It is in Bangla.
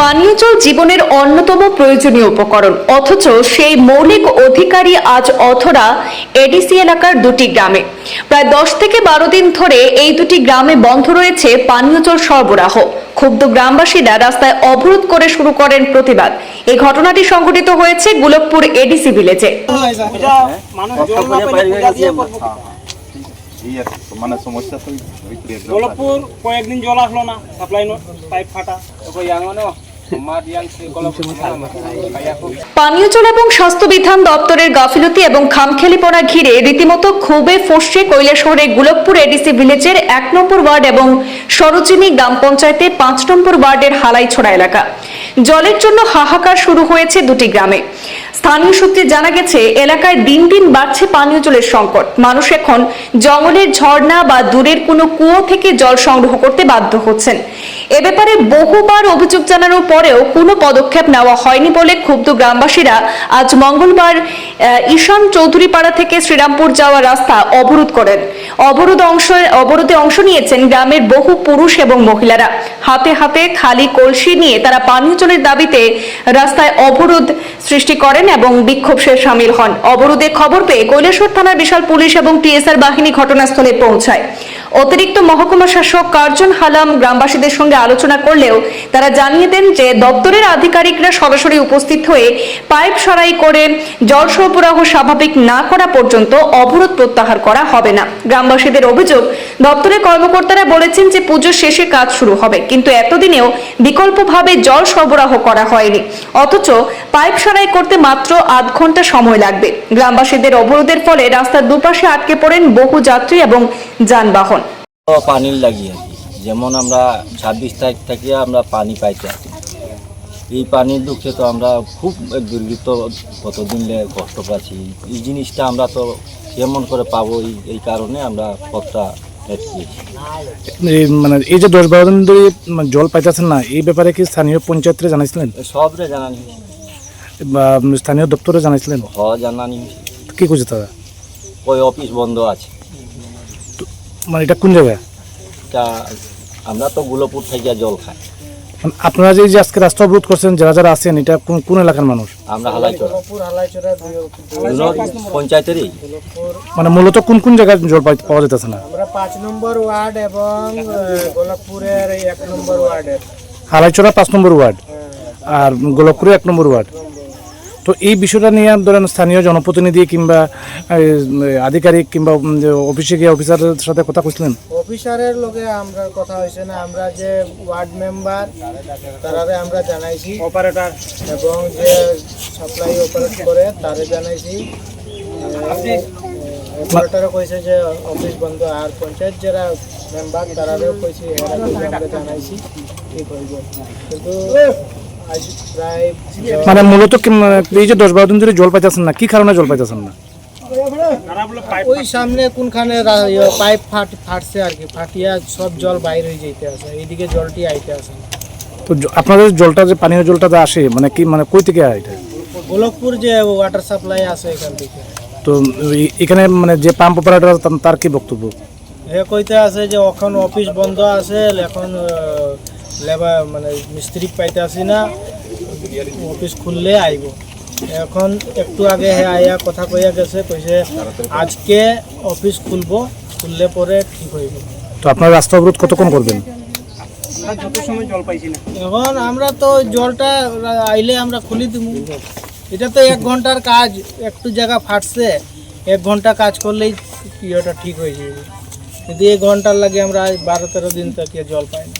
পানীয় জল জীবনের অন্যতম প্রয়োজনীয় উপকরণ। অথচ সেই মৌলিক অধিকারী আজ অথরা এডিসি এলাকার দুটি গ্রামে। প্রায় দশ থেকে বারো দিন ধরে এই দুটি গ্রামে বন্ধ রয়েছে পানীয় জল সরবরাহ। ক্ষুব্ধ গ্রামবাসীরা রাস্তায় অবরোধ করে শুরু করেন প্রতিবাদ। এই ঘটনাটি সংঘটিত হয়েছে গোলকপুর এডিসি ভিলেজে। মানে সমস্যা কয়েকদিন জল আসলো না সাপ্লাই পাইপ ফাটা। পানীয় জল এবং স্বাস্থ্যবিধান দপ্তরের গাফিলতি এবং খামখেয়ালিপনা ঘিরে রীতিমতো ক্ষোভে ফসছে শহরে গোলকপুর এডিসি ভিলেজের এক নম্বর ওয়ার্ড এবং সরোজিনী গ্রাম পঞ্চায়েতে পাঁচ নম্বর ওয়ার্ডের হালাইছড়া এলাকা। জলের জন্য হাহাকার শুরু হয়েছে দুটি গ্রামে। স্থানীয় সূত্রে জানা গেছে, এলাকায় দিন দিন বাড়ছে পানীয় জলের সংকট। মানুষ এখন জঙ্গলের ঝর্ণা বা দূরের কোনো কুয়ো থেকে জল সংগ্রহ করতে বাধ্য হচ্ছেন। এ ব্যাপারে বহুবার অভিযোগ জানানোর পরেও কোনো পদক্ষেপ নেওয়া হয়নি বলে ক্ষুব্ধ গ্রামবাসীরা আজ মঙ্গলবার ঈশান চৌধুরীপাড়া থেকে শ্রীরামপুর যাওয়ার রাস্তা অবরোধ করেন। অবরোধ অংশ, অবরোধে অংশ নিয়েছেন গ্রামের বহু পুরুষ এবং মহিলারা। হাতে হাতে খালি কলসি নিয়ে তারা পানীয় জলের দাবিতে রাস্তায় অবরোধ সৃষ্টি করেন এবং বিক্ষোভে সামিল হন। অবরোধে খবর পেয়ে কৈলাসহর থানার বিশাল পুলিশ এবং টিএসআর বাহিনী ঘটনাস্থলে পৌঁছায়। অতিরিক্ত মহকুমা শাসক কার্জন হালাম গ্রামবাসীদের সঙ্গে আলোচনা করলেও তারা জানিয়ে দেন যে দপ্তরের আধিকারিকরা সরাসরি উপস্থিত হয়ে পাইপ সরাই করে জল সরবরাহ স্বাভাবিক না করা পর্যন্ত অবরোধ প্রত্যাহার করা হবে না। গ্রামবাসীদের অভিযোগ, দপ্তরের কর্মকর্তারা বলেছেন যে পুজোর শেষে কাজ শুরু হবে, কিন্তু এতদিনেও বিকল্পভাবে জল সরবরাহ করা হয়নি। অথচ পাইপ সারাই করতে মাত্র আধ ঘণ্টা সময় লাগবে। গ্রামবাসীদের অবরোধের ফলে রাস্তার দুপাশে আটকে পড়েন বহু যাত্রী এবং যানবাহন। পানির লাগি আর কি যেমন আমরা ছাব্বিশ তারিখ থেকে আমরা পানি পাইতে আসি। এই পানির দুঃখে তো আমরা খুব দুর্গিত কতদিন কষ্ট পাচ্ছি। এই জিনিসটা আমরা তো কেমন করে পাবো এই এই কারণে আমরা পথটা এই মানে এই যে দশ বারো দিন ধরে মানে জল পাইতেছেন না এই ব্যাপারে কি স্থানীয় পঞ্চায়েতরে জানাইছিলেন? সবরে জানানি। বা স্থানীয় দপ্তরে জানাইছিলেন? হ জানানি। কি করছে তারা? ওই অফিস বন্ধ আছে। মানে এটা কোন জায়গা তা আমরা তো গুলোপুর থেকে জল খাই। আপনারা যে আজকে রাস্তা অবরোধ করছেন যারা যারা আছেন এটা কোন কোন এলাকার মানুষ? আমরা হালাইচড়া পঞ্চায়েতেরই। মানে মূলত কোন কোন জায়গায় জল পাওয়া যেতেছে না? আমরা পাঁচ নম্বর ওয়ার্ড এবং আহ, গোলাপপুরের এক নম্বর ওয়ার্ডের। হালাইচড়া পাঁচ নম্বর ওয়ার্ড। আর গোলকপুরে এক নম্বর ওয়ার্ড। তো এই বিষয়টা নিয়ে ধরেন স্থানীয় জনপ্রতিনিধি কিংবা আধিকারিক কিংবা অফিসে গিয়ে অফিসারের সাথে কথা কইছিলেন? অফিসারের লোকে আমরা কথা হয়েছে না আমরা যে ওয়ার্ড মেম্বার তারারে আমরা জানাইছি। অপারেটর এবং যে সাপ্লাই অপারেট করে তারে জানাইছি। অপারেটরও কইছে যে অফিস বন্ধ আর পঞ্চায়েত যারা মেম্বার তারারেও কইছি এরা কইছে আমরা জানাইছি। কি করব কিন্তু মানে মূলত মানে এই যে দশ বারো দিন ধরে জল পাইতেছেন না কি কারণে জল পাইতেছেন না? ওই সামনে কোনখানে ইয়ে পাইপ ফাট ফাটছে আর কি ফাটিয়া সব জল বাইরে হয়ে যেতে আছে এইদিকে জলটি আইতে আছে। তো আপনাদের জলটা যে পানীয় জলটা আসে মানে কি মানে কই থেকে আসে এটা? গোলকপুর যে ওয়াটার সাপ্লাই আছে এখান থেকে। তো এখানে মানে যে পাম্প অপারেটর তার কি বক্তব্য? এ কইতে আছে যে এখন অফিস বন্ধ আছে এখন লেবার মানে মিস্ত্রি পাইতে আসি না অফিস খুললে আইব। এখন একটু আগে হে আয়া কথা কইয়া গেছে কইছে আজকে অফিস খুলবো খুললে পরে ঠিক হইব। তো আপনার রাস্তা অবরোধ কতক্ষণ করবেন? আমরা যত সময় জল পাইছি না। এখন আমরা তো জলটা আইলে আমরা খুলি দিব এটা তো এক ঘণ্টার কাজ একটু জায়গা ফাটছে এক ঘণ্টা কাজ করলেই ইয়েটা ঠিক হয়ে যাবে। কিন্তু এক ঘণ্টার লাগে আমরা বারো তেরো দিন থেকে জল পাই না।